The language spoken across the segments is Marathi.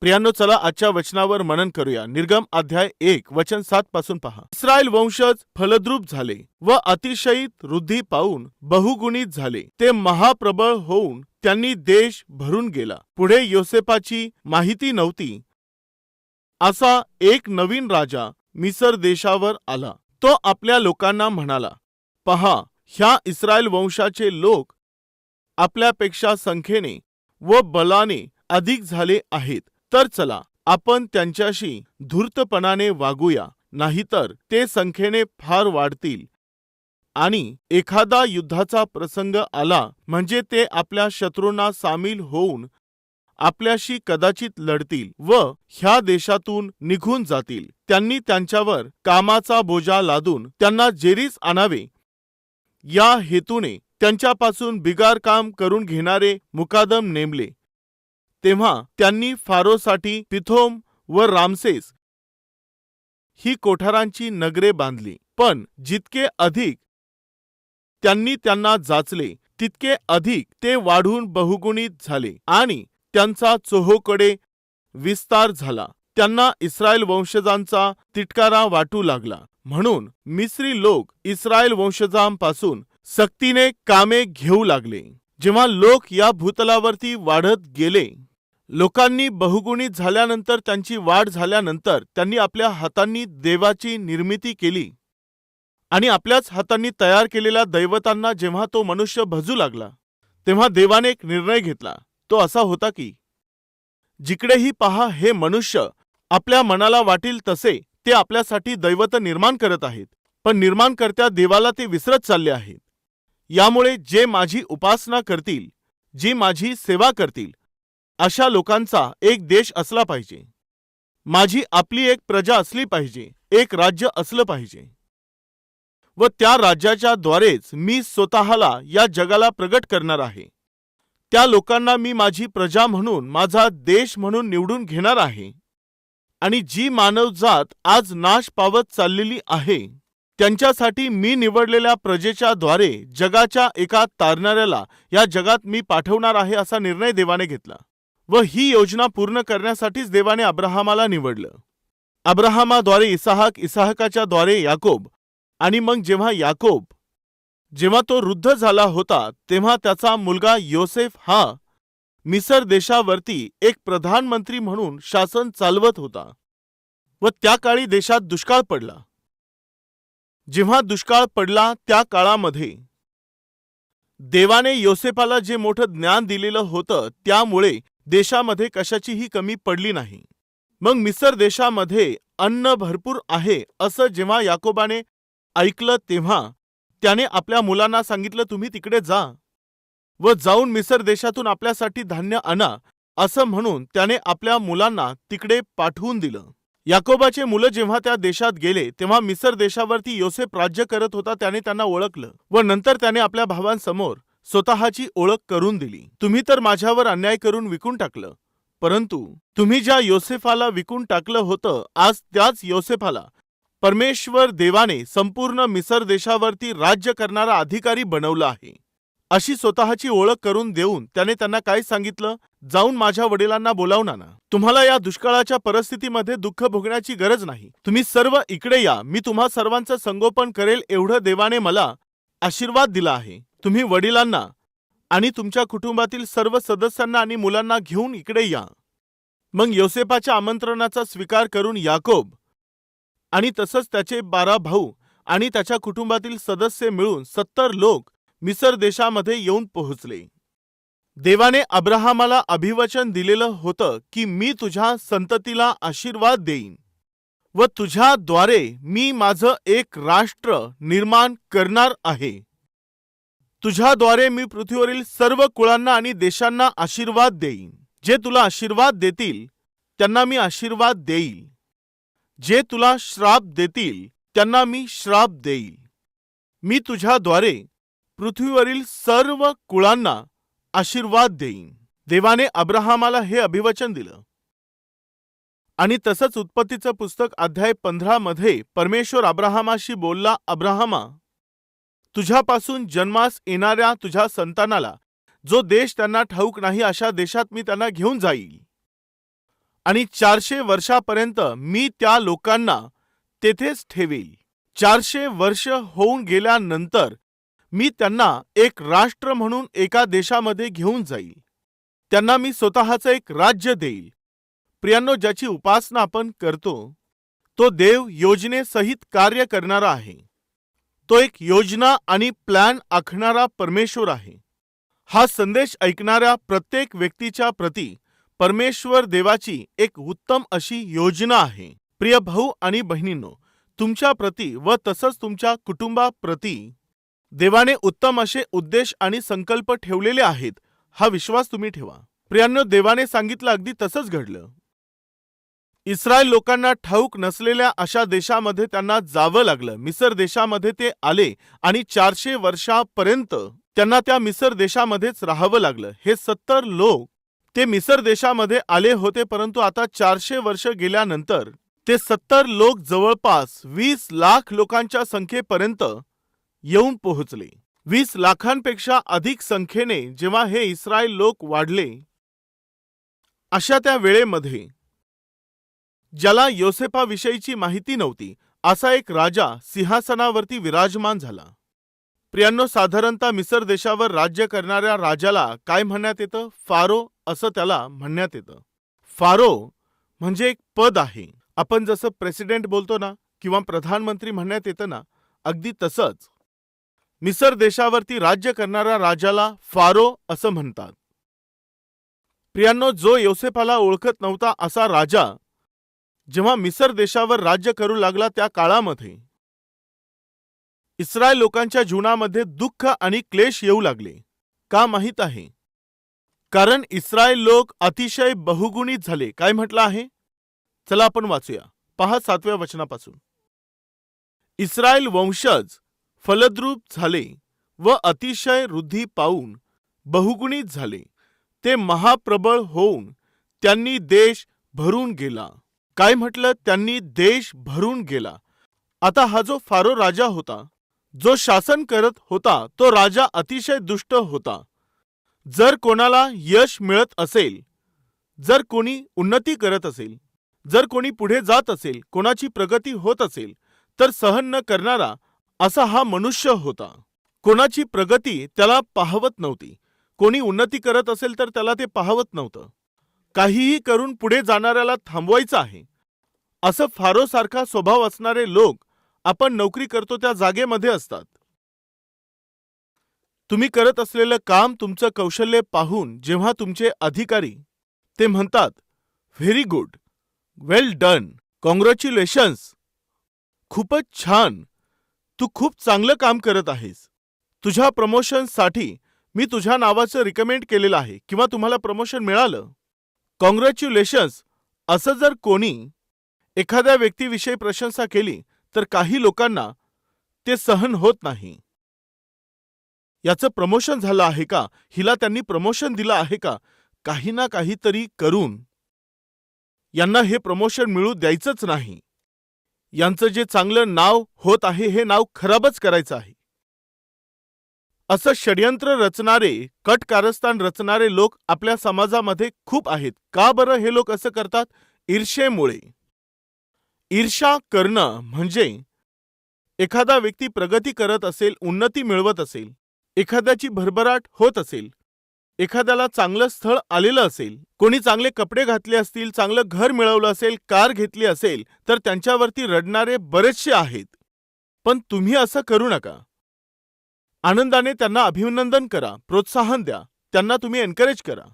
प्रियांनो चला आजच्या वचनावर मनन करूया. निर्गम अध्याय एक वचन सात पासून पहा. इस्रायल वंशज फलद्रूप झाले व अतिशयित वृद्धी पाहून बहुगुणित झाले. ते महाप्रबळ होऊन त्यांनी देश भरून गेला. पुढे योसेपाची माहिती नव्हती. असा एक नवीन राजा मिसर देशावर आला. तो आपल्या लोकांना म्हणाला पहा ह्या इस्रायल वंशाचे लोक आपल्यापेक्षा संख्येने व बलाने अधिक झाले आहेत. तर चला आपण त्यांच्याशी धूर्तपणाने वागूया नाहीतर ते संख्येने फार वाढतील. आणि एखादा युद्धाचा प्रसंग आला म्हणजे ते आपल्या शत्रूंना सामील होऊन आपल्याशी कदाचित लढतील व ह्या देशातून निघून जातील. त्यांनी त्यांच्यावर कामाचा बोजा लादून त्यांना जेरीस आणावे. या हेतूने त्यांच्यापासून बिगार काम करून घेणारे मुकादम नेमले. तेव्हा त्यांनी फारोसाठी पिथोम व रामसेस ही कोठारांची नगरे बांधली. पण जितके अधिक त्यांनी त्यांना जाचले तितके अधिक ते वाढून बहुगुणित झाले आणि त्यांचा चोहोकडे विस्तार झाला. त्यांना इस्रायल वंशजांचा तिटकारा वाटू लागला. म्हणून मिस्री लोक इस्रायल वंशजांपासून सक्तीने कामे घेऊ लागले. जेव्हा लोक या भूतलावरती वाढत गेले लोकांनी बहुगुणित झाल्यानंतर त्यांची वाढ झाल्यानंतर त्यांनी आपल्या हातांनी देवाची निर्मिती केली. आणि आपल्याच हातांनी तयार केलेल्या दैवतांना जेव्हा तो मनुष्य भजू लागला तेव्हा देवाने एक निर्णय घेतला. तो असा होता की जिकडेही पहा हे मनुष्य आपल्या मनाला वाटेल तसे ते आपल्यासाठी दैवत निर्माण करत आहेत पण निर्माणकर्त्या देवाला ते विसरत चालले आहेत. यामुळे जे माझी उपासना करतील जी माझी सेवा करतील अशा लोकांचा एक देश असला पाहिजे. माझी आपली एक प्रजा असली पाहिजे एक राज्य असलं पाहिजे. व त्या राज्याच्या द्वारेच मी स्वतःला या जगाला प्रगट करणार आहे. त्या लोकांना मी माझी प्रजा म्हणून माझा देश म्हणून निवडून घेणार आहे. आणि जी मानवजात आज नाश पावत चाललेली आहे त्यांच्यासाठी मी निवडलेल्या प्रजेच्या द्वारे जगाच्या एका तारणाऱ्याला या जगात मी पाठवणार आहे असा निर्णय देवाने घेतला. व ही योजना पूर्ण करण्यासाठीच देवाने अब्राहमाला निवडलं. अब्राहमाद्वारे इसाहक इसाहकाच्या द्वारे याकोब आणि मग जेव्हा याकोब जेव्हा तो वृद्ध झाला होता तेव्हा त्याचा मुलगा योसेफ हा मिसर देशावरती एक प्रधानमंत्री म्हणून शासन चालवत होता व त्या काळी देशात दुष्काळ पडला. जेव्हा दुष्काळ पडला त्या काळामध्ये देवाने योसेफाला जे मोठं ज्ञान दिलेलं होतं त्यामुळे देशामध्ये कशाचीही कमी पडली नाही. मग मिसर देशामध्ये अन्न भरपूर आहे असं जेव्हा याकोबाने ऐकलं तेव्हा त्याने आपल्या मुलांना सांगितलं तुम्ही तिकडे जा व जाऊन मिसर देशातून आपल्यासाठी धान्य आणा असं म्हणून त्याने आपल्या मुलांना तिकडे पाठवून दिलं. याकोबाचे मुलं जेव्हा त्या देशात गेले तेव्हा मिसर देशावरती योसेफ राज्य करत होता त्याने त्यांना ओळखलं व नंतर त्याने आपल्या भावांसमोर स्वतःची ओळख करून दिली. तुम्ही तर माझ्यावर अन्याय करून विकून टाकलं. परंतु तुम्ही ज्या योसेफाला विकून टाकलं होतं आज त्याच योसेफाला परमेश्वर देवाने संपूर्ण मिसर देशावरती राज्य करणारा अधिकारी बनवला आहे. अशी स्वतःची ओळख करून देऊन त्याने त्यांना काय सांगितलं? जाऊन माझ्या वडिलांना बोलावणार ना तुम्हाला या दुष्काळाच्या परिस्थितीमध्ये दुःख भोगण्याची गरज नाही. तुम्ही सर्व इकडे या. मी तुम्हा सर्वांचं संगोपन करेल एवढं देवाने मला आशीर्वाद दिला आहे. तुम्ही वडिलांना आणि तुमच्या कुटुंबातील सर्व सदस्यांना आणि मुलांना घेऊन इकडे या. मग योसेपाच्या आमंत्रणाचा स्वीकार करून याकोब आणि तसंच त्याचे बारा भाऊ आणि त्याच्या कुटुंबातील सदस्य मिळून सत्तर लोक मिसर देशामध्ये येऊन पोहोचले. देवाने अब्राहमाला अभिवचन दिलेलं होतं की मी तुझ्या संततीला आशीर्वाद देईन व तुझ्याद्वारे मी माझं एक राष्ट्र निर्माण करणार आहे. तुझ्याद्वारे मी पृथ्वीवरील सर्व कुळांना आणि देशांना आशीर्वाद देईन. जे तुला आशीर्वाद देतील त्यांना मी आशीर्वाद देईल. जे तुला श्राप देतील त्यांना मी श्राप देईल. मी तुझ्याद्वारे पृथ्वीवरील सर्व कुळांना आशीर्वाद देईन. देवाने अब्राहमाला हे अभिवचन दिलं. आणि तसंच उत्पत्तीचं पुस्तक अध्याय पंधरा मध्ये परमेश्वर अब्राहमाशी बोलला अब्राहमा तुझ्यापासून जन्मास येणाऱ्या तुझ्या संतानाला जो देश त्यांना ठाऊक नाही अशा देशात मी त्यांना घेऊन जाईल. आणि चारशे वर्षापर्यंत मी त्या लोकांना तेथेच ठेवेल. चारशे वर्ष होऊन गेल्यानंतर मी त्यांना एक राष्ट्र म्हणून एका देशामध्ये घेऊन जाईल. त्यांना मी स्वतःचं एक राज्य देईल. प्रियांनो ज्याची उपासना आपण करतो तो देव योजनेसहित कार्य करणारा आहे. तो एक योजना आणि प्लॅन आखणारा परमेश्वर आहे. हा संदेश ऐकणाऱ्या प्रत्येक व्यक्तीच्या प्रती परमेश्वर देवाची एक उत्तम अशी योजना आहे. प्रिय भाऊ आणि बहिणींनो तुमच्या प्रती व तसंच तुमच्या कुटुंबाप्रती देवाने उत्तम असे उद्देश आणि संकल्प ठेवलेले आहेत हा विश्वास तुम्ही ठेवा. प्रियांनो देवाने सांगितलं अगदी तसंच घडलं. इस्रायल लोकांना ठाऊक नसलेल्या अशा देशामध्ये त्यांना जावं लागलं. मिसर देशामध्ये ते आले आणि चारशे वर्षापर्यंत त्यांना त्या मिसर देशामध्येच राहावं लागलं. हे सत्तर लोक ते मिसर देशामध्ये आले होते परंतु आता चारशे वर्ष गेल्यानंतर ते सत्तर लोक जवळपास वीस लाख लोकांच्या संख्येपर्यंत येऊन पोहोचले. वीस लाखांपेक्षा अधिक संख्येने जेव्हा हे इस्रायल लोक वाढले अशा त्या वेळेमध्ये ज्याला योसेफाविषयीची माहिती नव्हती असा एक राजा सिंहासनावरती विराजमान झाला. प्रियांनो साधारणतः मिसर देशावर राज्य करणाऱ्या राजाला काय म्हणण्यात येतं? फारो असं त्याला म्हणण्यात येतं. फारो म्हणजे एक पद आहे. आपण जसं प्रेसिडेंट बोलतो ना किंवा प्रधानमंत्री म्हणण्यात येतं ना अगदी तसंच. मिसर देशावरती राज्य करणाऱ्या राजाला फारो असं म्हणतात. प्रियांनो जो योसेफाला ओळखत नव्हता असा राजा जेव्हा मिसर देशावर राज्य करू लागला त्या काळामध्ये इस्रायल लोकांच्या जीवनामध्ये दुःख आणि क्लेश येऊ लागले. का माहीत आहे? कारण इस्रायल लोक अतिशय बहुगुणित झाले. काय म्हटलं आहे? चला आपण वाचूया. पहा सातव्या वचनापासून. इस्रायल वंशज फलद्रूप झाले व अतिशय वृद्धी पाहून बहुगुणित झाले. ते महाप्रबळ होऊन त्यांनी देश भरून गेला. काय म्हटलं त्यांनी देश भरून गेला. आता हा जो फारो राजा होता जो शासन करत होता तो राजा अतिशय दुष्ट होता. जर कोणाला यश मिळत असेल जर कोणी उन्नती करत असेल जर कोणी पुढे जात असेल कोणाची प्रगती होत असेल तर सहन न करणारा असा हा मनुष्य होता. कोणाची प्रगती त्याला पाहवत नव्हती. कोणी उन्नती करत असेल तर त्याला ते पाहवत नव्हतं. काहीही करून पुढे जाणाऱ्याला थांबवायचं आहे. असं फारोसारखा स्वभाव असणारे लोक आपण नोकरी करतो त्या जागेमध्ये असतात. तुम्ही करत असलेलं काम तुमचं कौशल्य पाहून जेव्हा तुमचे अधिकारी ते म्हणतात very good well done congratulations खूपच छान. तू खूप चांगलं काम करत आहेस. तुझ्या प्रमोशनसाठी मी तुझ्या नावाचं रिकमेंड केलेलं आहे किंवा तुम्हाला प्रमोशन मिळालं. कॉंग्रॅच्युलेशन्स असं जर कोणी एखाद्या व्यक्तीविषयी प्रशंसा केली तर काही लोकांना ते सहन होत नाही. याचं प्रमोशन झालं आहे का? हिला त्यांनी प्रमोशन दिलं आहे का? काही ना काहीतरी करून यांना हे प्रमोशन मिळू द्यायचंच नाही. यांचं जे चांगलं नाव होत आहे हे नाव खराबच करायचं आहे. असं षडयंत्र रचणारे कट कारस्थान रचणारे लोक आपल्या समाजामध्ये खूप आहेत. का बरं हे लोक असं करतात? ईर्षेमुळे ईर्षा करणं म्हणजे एखादा व्यक्ती प्रगती करत असेल उन्नती मिळवत असेल एखाद्याची भरभराट होत असेल एखाद्याला चांगलं स्थळ आलेलं असेल कोणी चांगले कपडे घातले असतील चांगलं घर मिळवलं असेल कार घेतली असेल तर त्यांच्यावरती रडणारे बरेचसे आहेत. पण तुम्ही असं करू नका. आनंदाने त्यांना अभिनंदन करा प्रोत्साहन द्या त्यांना तुम्ही एनकरेज करा.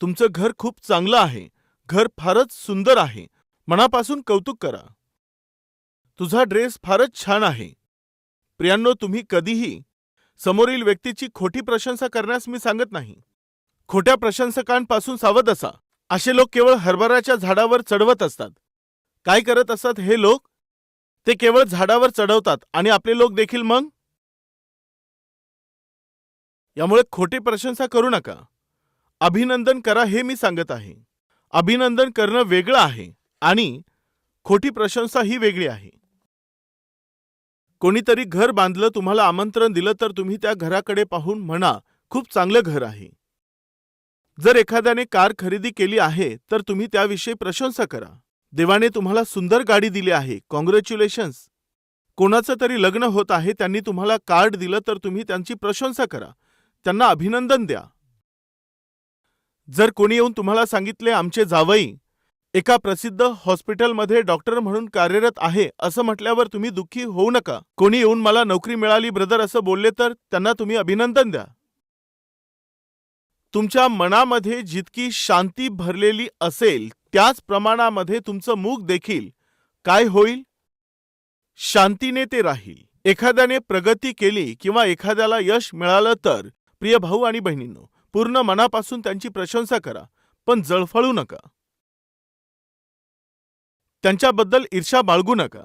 तुमचं घर खूप चांगलं आहे घर फारच सुंदर आहे मनापासून कौतुक करा. तुझा ड्रेस फारच छान आहे. प्रियांनो तुम्ही कधीही समोरील व्यक्तीची खोटी प्रशंसा करण्यास मी सांगत नाही. खोट्या प्रशंसकांपासून सावध असा. असे लोक केवळ हरभऱ्याच्या झाडावर चढवत असतात. काय करत असतात हे लोक? ते केवळ झाडावर चढवतात. आणि आपले लोक देखील मग? यामुळे खोटी प्रशंसा करू नका. अभिनंदन करा हे मी सांगत आहे. अभिनंदन करणं वेगळं आहे. आणि खोटी प्रशंसा ही वेगळी आहे. कोणीतरी घर बांधलं तुम्हाला आमंत्रण दिलं तर तुम्ही त्या घराकडे पाहून म्हणा खूप चांगलं घर आहे. जर एखाद्याने कार खरेदी केली आहे तर तुम्ही त्याविषयी प्रशंसा करा. देवाने तुम्हाला सुंदर गाडी दिली आहे. कॉंग्रॅच्युलेशन्स कोणाचं तरी लग्न होत आहे त्यांनी तुम्हाला कार्ड दिलं तर तुम्ही त्यांची प्रशंसा करा. त्यांना अभिनंदन द्या. जर कोणी येऊन तुम्हाला सांगितले आमचे जावई एका प्रसिद्ध हॉस्पिटलमध्ये डॉक्टर म्हणून कार्यरत आहे असं म्हटल्यावर तुम्ही दुःखी होऊ नका. कोणी येऊन मला नोकरी मिळाली ब्रदर असं बोलले तर त्यांना तुम्ही अभिनंदन द्या. तुमच्या मनामध्ये जितकी शांती भरलेली असेल त्याच प्रमाणामध्ये तुमचं मुख देखील. काय होईल? शांतीने ते राहील. एखाद्याने प्रगती केली किंवा एखाद्याला यश मिळालं तर प्रिय भाऊ आणि बहिणींनो पूर्ण मनापासून त्यांची प्रशंसा करा पण जळफळू नका. त्यांच्याबद्दल ईर्षा बाळगू नका.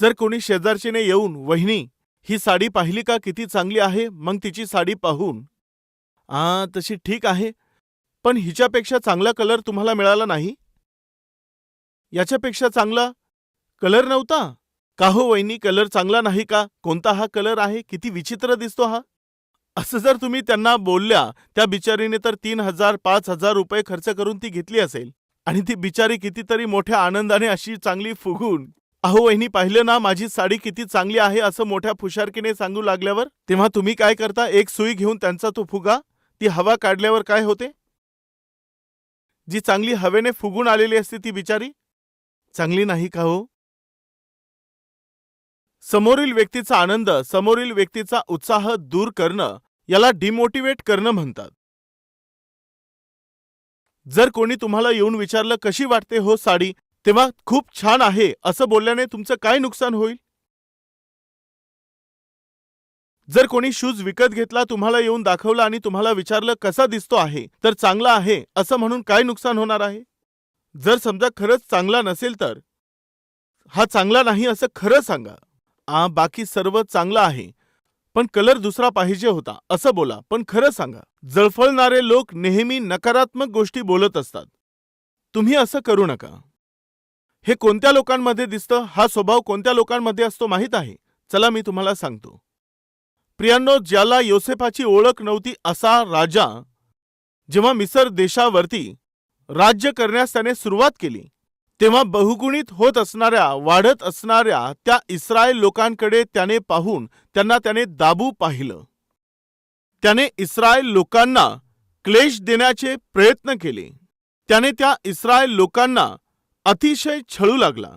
जर कोणी शेजारचीने येऊन वहिनी ही साडी पाहिली का किती चांगली आहे? मग तिची साडी पाहून. आ तशी ठीक आहे. पण हिच्यापेक्षा चांगला कलर तुम्हाला मिळाला नाही? याच्यापेक्षा चांगला कलर नव्हता. का हो वहिनी कलर चांगला नाही का? कोणता हा कलर आहे? किती विचित्र दिसतो हा. असं जर तुम्ही त्यांना बोलल्या त्या बिचारीने तर तीन हजार पाच हजार रुपये खर्च करून ती घेतली असेल. आणि ती बिचारी कितीतरी मोठ्या आनंदाने अशी चांगली फुगून अहो वहिनी पाहिलं ना माझी साडी किती चांगली आहे असं मोठ्या फुशारकीने सांगू लागल्यावर? तेव्हा तुम्ही काय करता? एक सुई घेऊन त्यांचा तो फुगा. ती हवा काढल्यावर काय होते? जी चांगली हवेने फुगून आलेली असते ती बिचारी. चांगली नाही का हो? समोरील व्यक्तीचा आनंद समोरील व्यक्तीचा उत्साह दूर करणं याला डिमोटिवेट करणं म्हणतात. जर कोणी तुम्हाला येऊन विचारलं कशी वाटते हो साडी तेव्हा खूप छान आहे असं बोलल्याने तुमचं काय नुकसान होईल? जर कोणी शूज विकत घेतला तुम्हाला येऊन दाखवला आणि तुम्हाला विचारलं कसा दिसतो आहे तर चांगला आहे असं म्हणून काय नुकसान होणार आहे? जर समजा खरंच चांगला नसेल तर. हा चांगला नाही असं खरं सांगा. आ बाकी सर्व चांगलं आहे. पण कलर दुसरा पाहिजे होता असं बोला. पण खरं सांगा जळफळणारे लोक नेहमी नकारात्मक गोष्टी बोलत असतात. तुम्ही असं करू नका. हे कोणत्या लोकांमध्ये दिसतं? हा स्वभाव कोणत्या लोकांमध्ये असतो माहीत आहे? चला मी तुम्हाला सांगतो. प्रियांनो ज्याला योसेफाची ओळख नव्हती असा राजा जेव्हा मिसर देशावरती राज्य करण्यास त्याने सुरुवात केली तेव्हा बहुगुणित होत असणाऱ्या वाढत असणाऱ्या त्या इस्रायल लोकांकडे त्याने पाहून त्यांना त्याने दाबू पाहिलं. त्याने इस्रायल लोकांना क्लेश देण्याचे प्रयत्न केले. त्याने त्या इस्रायल लोकांना अतिशय छळू लागला.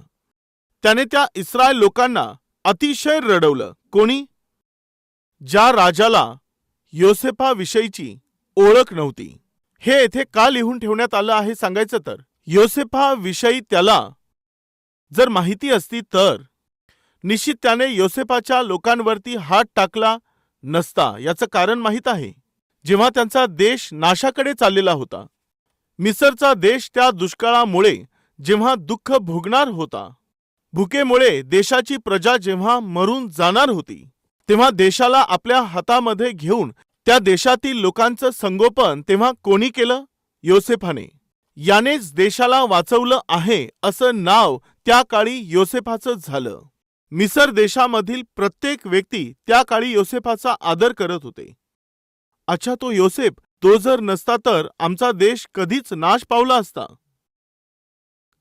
त्याने त्या इस्रायल लोकांना अतिशय रडवलं. कोणी? ज्या राजाला योसेफाविषयीची ओळख नव्हती. हे येथे का लिहून ठेवण्यात आलं आहे सांगायचं तर? योसेफाविषयी त्याला जर माहिती असती तर निश्चित त्याने योसेफाच्या लोकांवरती हात टाकला नसता याचं कारण माहीत आहे. जेव्हा त्यांचा देश नाशाकडे चाललेला होता मिसरचा देश त्या दुष्काळामुळे जेव्हा दुःख भोगणार होता भुकेमुळे देशाची प्रजा जेव्हा मरून जाणार होती तेव्हा देशाला आपल्या हातामध्ये घेऊन त्या देशातील लोकांचं संगोपन तेव्हा कोणी केलं? योसेफाने. यानेच देशाला वाचवलं आहे असं नाव त्या काळी योसेफाचं झालं. मिसर देशामधील प्रत्येक व्यक्ती त्या काळी योसेफाचा आदर करत होते. अच्छा तो योसेफ तो जर नसता तर आमचा देश कधीच नाश पावला असता?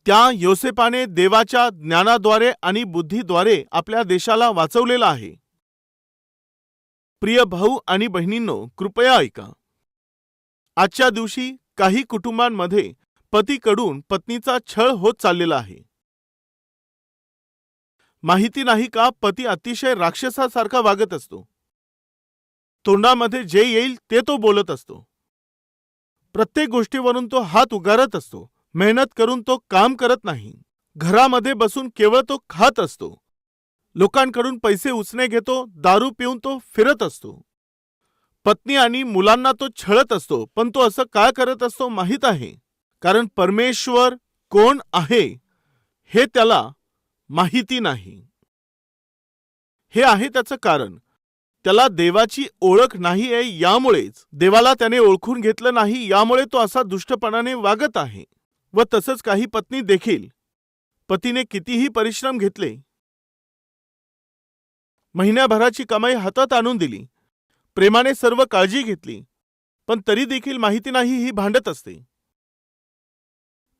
त्या योसेफाने देवाच्या ज्ञानाद्वारे आणि बुद्धीद्वारे आपल्या देशाला वाचवलेला आहे. प्रिय भाऊ आणि बहिणींनो कृपया ऐका. आजच्या दिवशी काही कुटुंबांमध्ये पतीकडून पत्नीचा छळ होत चाललेला आहे. माहिती नाही का पती अतिशय राक्षसासारखा वागत असतो. तोंडामध्ये जे येईल ते तो बोलत असतो. प्रत्येक गोष्टीवरून तो हात उगारत असतो. मेहनत करून तो काम करत नाही. घरामध्ये बसून केवळ तो खात असतो. लोकांकडून पैसे उचने घेतो दारू पिऊन तो फिरत असतो. पत्नी आणि मुलांना तो छळत असतो पण तो असं काय करत असतो माहीत आहे? कारण परमेश्वर कोण आहे हे त्याला माहिती नाही. हे आहे त्याचं कारण. त्याला देवाची ओळख नाही आहे यामुळेच. देवाला त्याने ओळखून घेतलं नाही यामुळे तो असा दुष्टपणाने वागत आहे. व तसंच काही पत्नी देखील. पतीने कितीही परिश्रम घेतले. महिन्याभराची कमाई हातात आणून दिली. प्रेमाने सर्व काळजी घेतली. पण तरी देखील माहिती नाही ही भांडत असते.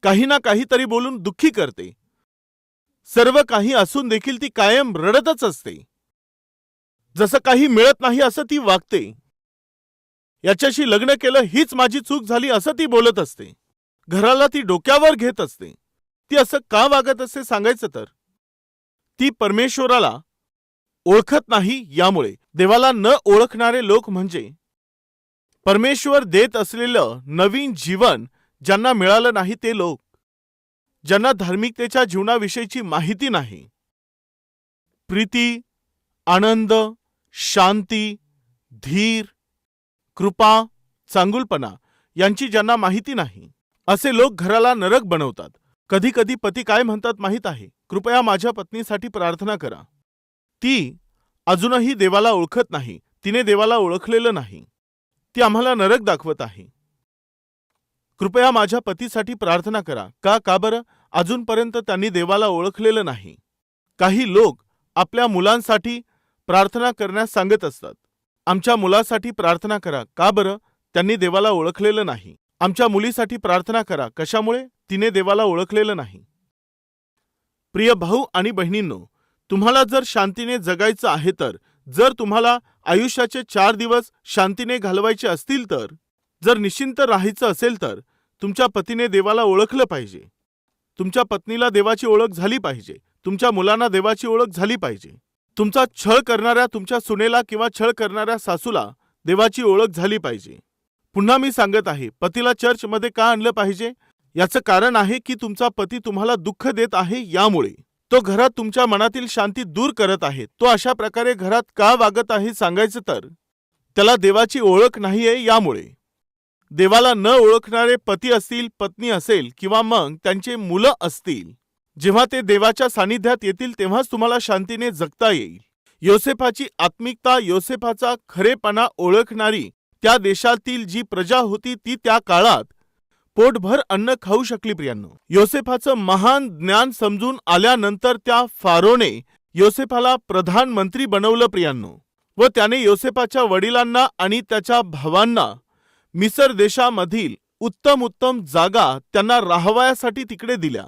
काही ना काहीतरी बोलून दुःखी करते. सर्व काही असून देखील ती कायम रडतच असते. जसं काही मिळत नाही असं ती वागते. याच्याशी लग्न केलं हीच माझी चूक झाली असं ती बोलत असते. घराला ती डोक्यावर घेत असते. ती असं का वागत असते सांगायचं तर? ती परमेश्वराला ओळखत नाही यामुळे. देवाला न ओळखणारे लोक म्हणजे परमेश्वर देत असलेलं नवीन जीवन ज्यांना मिळालं नाही ते लोक. ज्यांना धार्मिकतेच्या जीवनाविषयीची माहिती नाही. प्रीती आनंद शांती धीर कृपा चांगुलपणा यांची ज्यांना माहिती नाही असे लोक घराला नरक बनवतात. कधी कधी पती काय म्हणतात माहीत आहे? कृपया माझ्या पत्नीसाठी प्रार्थना करा. ती अजूनही देवाला ओळखत नाही. तिने देवाला ओळखलेलं नाही. ती आम्हाला नरक दाखवत आहे. कृपया माझ्या पतीसाठी प्रार्थना करा. का का बरं? अजूनपर्यंत त्यांनी देवाला ओळखलेलं नाही. काही लोक आपल्या मुलांसाठी प्रार्थना करण्यास सांगत असतात. आमच्या मुलासाठी प्रार्थना करा. का बरं? त्यांनी देवाला ओळखलेलं नाही. आमच्या मुलीसाठी प्रार्थना करा. कशामुळे? तिने देवाला ओळखलेलं नाही. प्रिय भाऊ आणि बहिणींनो तुम्हाला जर शांतीने जगायचं आहे तर जर तुम्हाला आयुष्याचे चार दिवस शांतीने घालवायचे असतील तर जर निश्चिंत राहायचं असेल तर तुमच्या पतीने देवाला ओळखलं पाहिजे. तुमच्या पत्नीला देवाची ओळख झाली पाहिजे. तुमच्या मुलांना देवाची ओळख झाली पाहिजे. तुमचा छळ करणाऱ्या तुमच्या सुनेला किंवा छळ करणाऱ्या सासूला देवाची ओळख झाली पाहिजे. पुन्हा मी सांगत आहे पतीला चर्चमध्ये का आणलं पाहिजे? याचं कारण आहे की तुमचा पती तुम्हाला दुःख देत आहे यामुळे. तो घरात तुमच्या मनातील शांती दूर करत आहे. तो अशा प्रकारे घरात का वागत आहे सांगायचं तर त्याला देवाची ओळख नाहीये यामुळे. देवाला न ओळखणारे पती असतील पत्नी असेल किंवा मग त्यांचे मुलं असतील. जेव्हा ते देवाच्या सानिध्यात येतील तेव्हाच तुम्हाला शांतीने जगता येईल. योसेफाची आत्मिकता योसेफाचा खरेपणा ओळखणारी त्या देशातील जी प्रजा होती ती त्या काळात पोटभर अन्न खाऊ शकली प्रियांनो. योसेफाचं महान ज्ञान समजून आल्यानंतर त्या फारोने योसेफाला प्रधानमंत्री बनवलं प्रियांनो. व त्याने योसेफाच्या वडिलांना आणि त्याच्या भावांना मिसर देशामधील उत्तम उत्तम जागा त्यांना राहवायासाठी तिकडे दिल्या.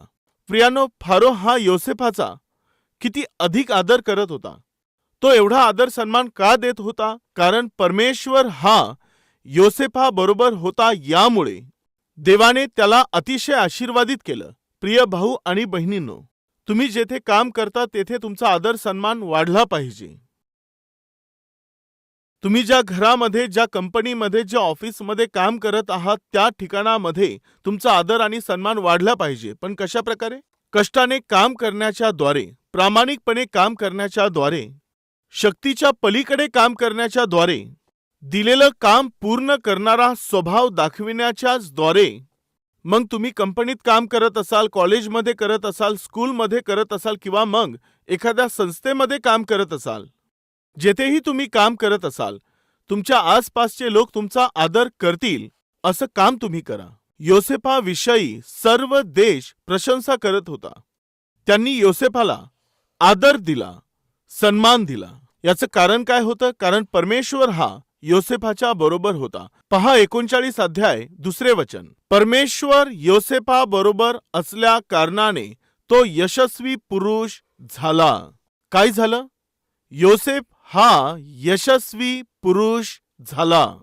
प्रियानो फारो हा योसेफाचा किती अधिक आदर करत होता. तो एवढा आदर सन्मान का देत होता? कारण परमेश्वर हा योसेफा बरोबर होता यामुळे. देवाने त्याला अतिशय आशीर्वादित केलं. प्रिय भाऊ आणि बहिणींनो तुम्ही जेथे काम करता तेथे तुमचा आदर सन्मान वाढला पाहिजे. तुम्ही ज्या घरामध्ये ज्या कंपनीमध्ये ज्या ऑफिसमध्ये काम करत आहात त्या ठिकाणामध्ये तुमचा आदर आणि सन्मान वाढला पाहिजे. पण कशा प्रकारे? कष्टाने काम करण्याच्या द्वारे प्रामाणिकपणे काम करण्याच्या द्वारे शक्तीच्या पलीकडे काम करण्याच्या द्वारे दिलेलं काम पूर्ण करणारा स्वभाव दाखविण्याच्याच द्वारे मग तुम्ही कंपनीत काम करत असाल कॉलेजमध्ये करत असाल स्कूलमध्ये करत असाल किंवा मग एखाद्या संस्थेमध्ये काम करत असाल जेथेही तुम्ही काम करत असाल तुमच्या आसपासचे लोक तुमचा आदर करतील असं काम तुम्ही करा. योसेफाविषयी सर्व देश प्रशंसा करत होता. त्यांनी योसेफाला आदर दिला सन्मान दिला. याचं कारण काय होतं? कारण परमेश्वर हा योसेफाच्या बरोबर होता. पहा एकोणचाळीस अध्याय दुसरे वचन. परमेश्वर योसेफा बरोबर असल्या कारणाने तो यशस्वी पुरुष झाला. काय झालं? योसेफ हा यशस्वी पुरुष झाला.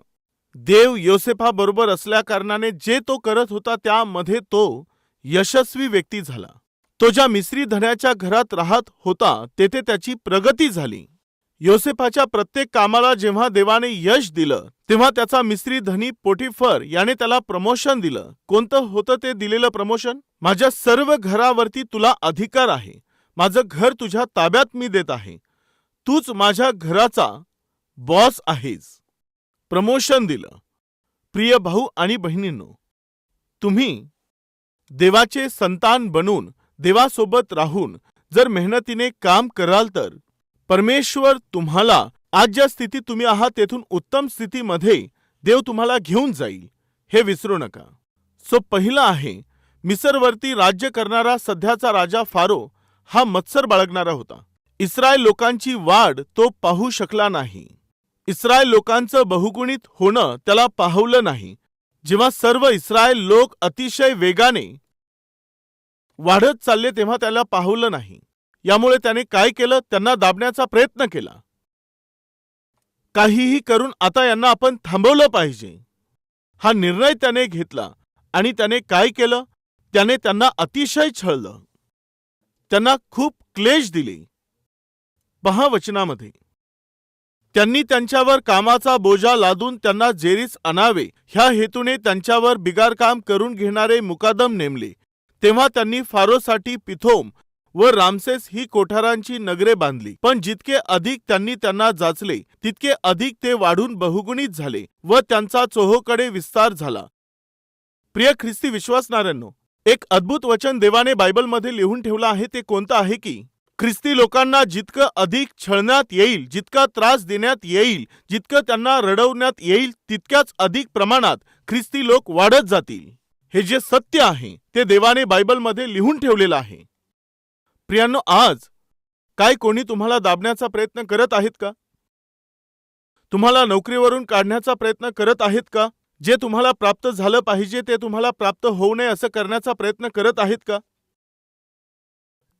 देव योसेफा बरोबर जे तो करत होता त्यामध्ये तो यशस्वी व्यक्ती झाला. तो ज्या मिस्री धण्याच्या घरात राहत होता तेथे त्याची प्रगती झाली. योसेफाच्या प्रत्येक कामाला जेव्हा देवाने यश दिलं तेव्हा त्याचा मिस्री धनी पोटिफर याने त्याला प्रमोशन दिलं. कोणतं होतं ते दिलेलं प्रमोशन? माझ्या सर्व घरावरती तुला अधिकार आहे. माझं घर तुझ्या ताब्यात मी देत आहे. तूच माझ्या घराचा बॉस आहेस. प्रमोशन दिलं. प्रिय भाऊ आणि बहिणींनो तुम्ही देवाचे संतान बनून देवासोबत राहून जर मेहनतीने काम कराल तर परमेश्वर तुम्हाला आज ज्या स्थितीत तुम्ही आहात तेथून उत्तम स्थितीमध्ये देव तुम्हाला घेऊन जाईल हे विसरू नका. सो पहिलं आहे मिसरवरती राज्य करणारा सध्याचा राजा फारो हा मत्सर बाळगणारा होता. इस्रायल लोकांची वाढ तो पाहू शकला नाही. इस्रायल लोकांचं बहुगुणित होणं त्याला पाहवलं नाही. जेव्हा सर्व इस्रायल लोक अतिशय वेगाने वाढत चालले तेव्हा त्याला पाहवलं नाही. यामुळे त्याने काय केलं? त्यांना दाबण्याचा प्रयत्न केला. काहीही करून आता यांना आपण थांबवलं पाहिजे. हा निर्णय त्याने घेतला आणि त्याने काय केलं? त्याने त्यांना अतिशय छळलं. त्यांना खूप क्लेश दिली. पहा वचनामध्ये. त्यांनी त्यांच्यावर कामाचा बोजा लादून त्यांना जेरीस आणावे ह्या हेतूने त्यांच्यावर बिगारकाम करून घेणारे मुकादम नेमले. तेव्हा त्यांनी फारोसाठी पिथोम व रामसेस ही कोठारांची नगरे बांधली. पण जितके अधिक त्यांनी त्यांना जाचले तितके अधिक ते वाढून बहुगुणित झाले व त्यांचा चोहोकडे विस्तार झाला. प्रिय ख्रिस्ती विश्वासनारांनो एक अद्भुत वचन देवाने बायबलमध्ये लिहून ठेवलं आहे ते कोणतं आहे की? ख्रिस्ती लोकांना जितकं अधिक छळण्यात येईल जितका त्रास देण्यात येईल जितकं त्यांना रडवण्यात येईल तितक्याच अधिक प्रमाणात ख्रिस्ती लोक वाढत जातील. हे जे सत्य आहे ते देवाने बायबलमध्ये लिहून ठेवलेलं आहे. प्रियांनो आज काय कोणी तुम्हाला दाबण्याचा प्रयत्न करत आहेत का? तुम्हाला नोकरीवरून काढण्याचा प्रयत्न करत आहेत का? जे तुम्हाला प्राप्त झालं पाहिजे ते तुम्हाला प्राप्त होऊ नये असं करण्याचा प्रयत्न करत आहेत का?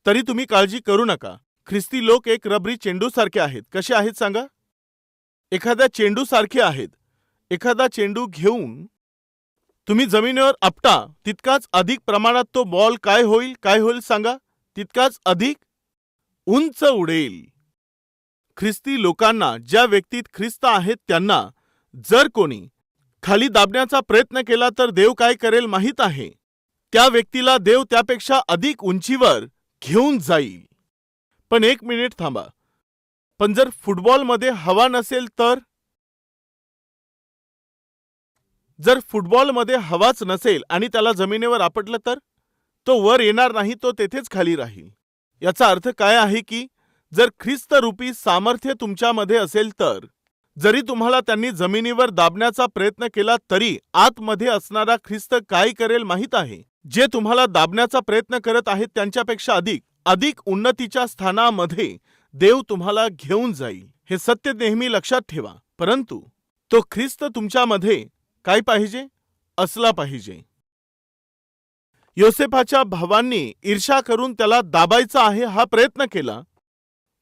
तरी तुम्ही काळजी करू नका. ख्रिस्ती लोक एक रबरी चेंडूसारखे आहेत. कसे आहेत सांगा? एखाद्या चेंडूसारखे आहेत. एखादा चेंडू घेऊन तुम्ही जमिनीवर आपटा तितकाच अधिक प्रमाणात तो बॉल काय होईल काय होईल सांगा? तितकाच अधिक उंच उडेल. ख्रिस्ती लोकांना ज्या व्यक्तीत ख्रिस्त आहेत त्यांना जर कोणी खाली दाबण्याचा प्रयत्न केला तर देव काय करेल माहीत आहे? त्या व्यक्तीला देव त्यापेक्षा अधिक उंचीवर घेऊन जाईल. पण एक मिनिट थांबा. पण जर फुटबॉलमध्ये हवा नसेल तर? जर फुटबॉलमध्ये हवाच नसेल आणि त्याला जमिनीवर आपटलं तर? तो वर येणार नाही तो तेथेच खाली राहील. याचा अर्थ काय आहे की जर ख्रिस्त रूपी सामर्थ्य तुमच्यामध्ये असेल तर जरी तुम्हाला त्यांनी जमिनीवर दाबण्याचा प्रयत्न केला तरी आतमध्ये असणारा ख्रिस्त काय करेल माहीत आहे? जे तुम्हाला दाबण्याचा प्रयत्न करत आहेत त्यांच्यापेक्षा अधिक अधिक उन्नतीच्या स्थानामध्ये देव तुम्हाला घेऊन जाईल. हे सत्य नेहमी लक्षात ठेवा. परंतु तो ख्रिस्त तुमच्यामध्ये काय पाहिजे? असला पाहिजे. योसेफाच्या भावांनी ईर्षा करून त्याला दाबायचा आहे हा प्रयत्न केला.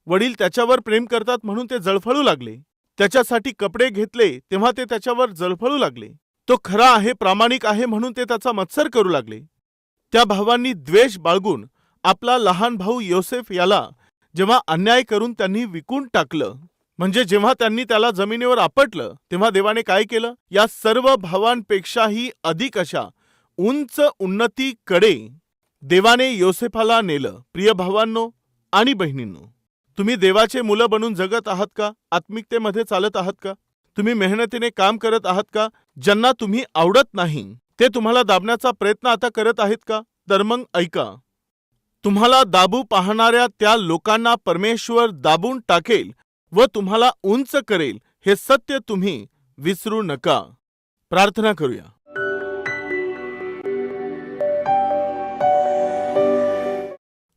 वडील त्याच्यावर प्रेम करतात म्हणून ते जळफळू लागले. त्याच्यासाठी कपडे घेतले तेव्हा ते त्याच्यावर जळफळू लागले. तो खरा आहे प्रामाणिक आहे म्हणून ते त्याचा मत्सर करू लागले. त्या भावांनी द्वेष बाळगून आपला लहान भाऊ योसेफ याला जेव्हा अन्याय करून त्यांनी विकून टाकलं म्हणजे जेव्हा त्यांनी त्याला जमिनीवर आपटलं तेव्हा देवाने काय केलं? या सर्व भावांपेक्षाही अधिक अशा उंच उन्नतीकडे देवाने योसेफाला नेलं. प्रिय भावांनो आणि बहिणींनो तुम्ही देवाचे मुलं बनून जगत आहात का? आत्मिकतेमध्ये चालत आहात का? तुम्ही मेहनतीने काम करत आहात का? ज्यांना तुम्ही आवडत नाही ते तुम्हाला दाबण्याचा प्रयत्न आता करत आहेत का? तर मग ऐका. तुम्हाला दाबू पाहणाऱ्या त्या लोकांना परमेश्वर दाबून टाकेल व तुम्हाला उंच करेल हे सत्य तुम्ही विसरू नका. प्रार्थना करूया.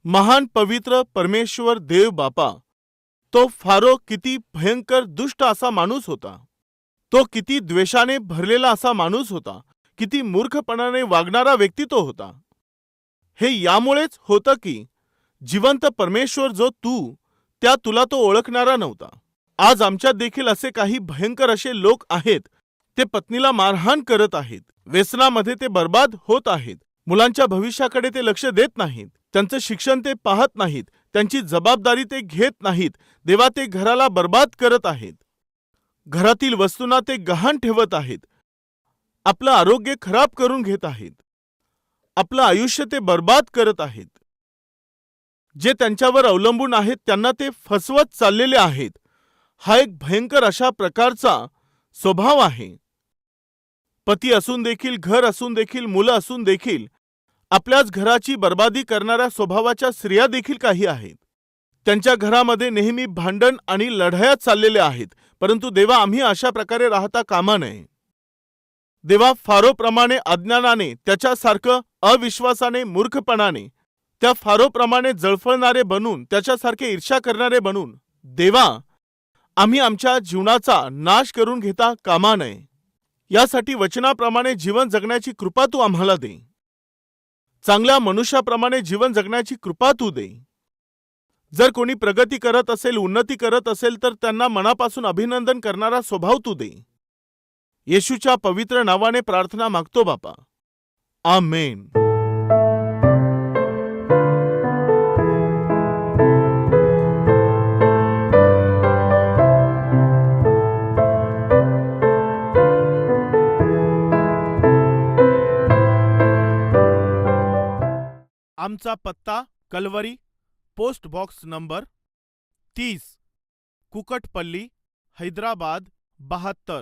महान पवित्र परमेश्वर देव बापा तो फारो किती भयंकर दुष्ट असा माणूस होता. तो किती द्वेषाने भरलेला असा माणूस होता. किती मूर्खपणाने वागणारा व्यक्ती तो होता. हे यामुळेच होतं की जिवंत परमेश्वर जो तू त्या तुला तो ओळखणारा नव्हता. आज आमच्यात देखील असे काही भयंकर असे लोक आहेत ते पत्नीला मारहाण करत आहेत. व्यसनामध्ये ते बर्बाद होत आहेत. मुलांच्या भविष्याकडे ते लक्ष देत नाहीत. त्यांचं शिक्षण ते पाहत नाहीत. त्यांची जबाबदारी ते घेत नाहीत. देवा ते घराला बर्बाद करत आहेत. घरातील वस्तूंना ते गहाण ठेवत आहेत. आपलं आरोग्य खराब करून घेत आहेत. आपलं आयुष्य ते बर्बाद करत आहेत. जे त्यांच्यावर अवलंबून आहेत त्यांना ते फसवत चाललेले आहेत. हा एक भयंकर अशा प्रकारचा स्वभाव आहे. पती असून देखील घर असून देखील मुलं असून देखील आपल्याच घराची बर्बादी करणाऱ्या स्वभावाच्या स्त्रिया देखील काही आहेत. त्यांच्या घरामध्ये नेहमी भांडण आणि लढाया चाललेल्या आहेत. परंतु देवा आम्ही अशा प्रकारे राहता कामा नये. देवा फारोप्रमाणे अज्ञानाने त्याच्यासारखं अविश्वासाने मूर्खपणाने त्या फारोप्रमाणे जळफळणारे बनून त्याच्यासारखे ईर्ष्या करणारे बनून देवा आम्ही आमच्या जीवनाचा नाश करून घेता कामा नये. यासाठी वचनाप्रमाणे जीवन जगण्याची कृपा तू आम्हाला दे. चांगल्या मनुष्याप्रमाणे जीवन जगण्याची कृपा तू दे. जर कोणी प्रगती करत असेल उन्नती करत असेल तर त्यांना मनापासून अभिनंदन करणारा स्वभाव तू दे. येशूच्या पवित्र नावाने प्रार्थना मागतो बापा. आमेन. आमचा पत्ता कलवरी पोस्ट बॉक्स नंबर तीस कुकटपल्ली हैदराबाद बहात्तर.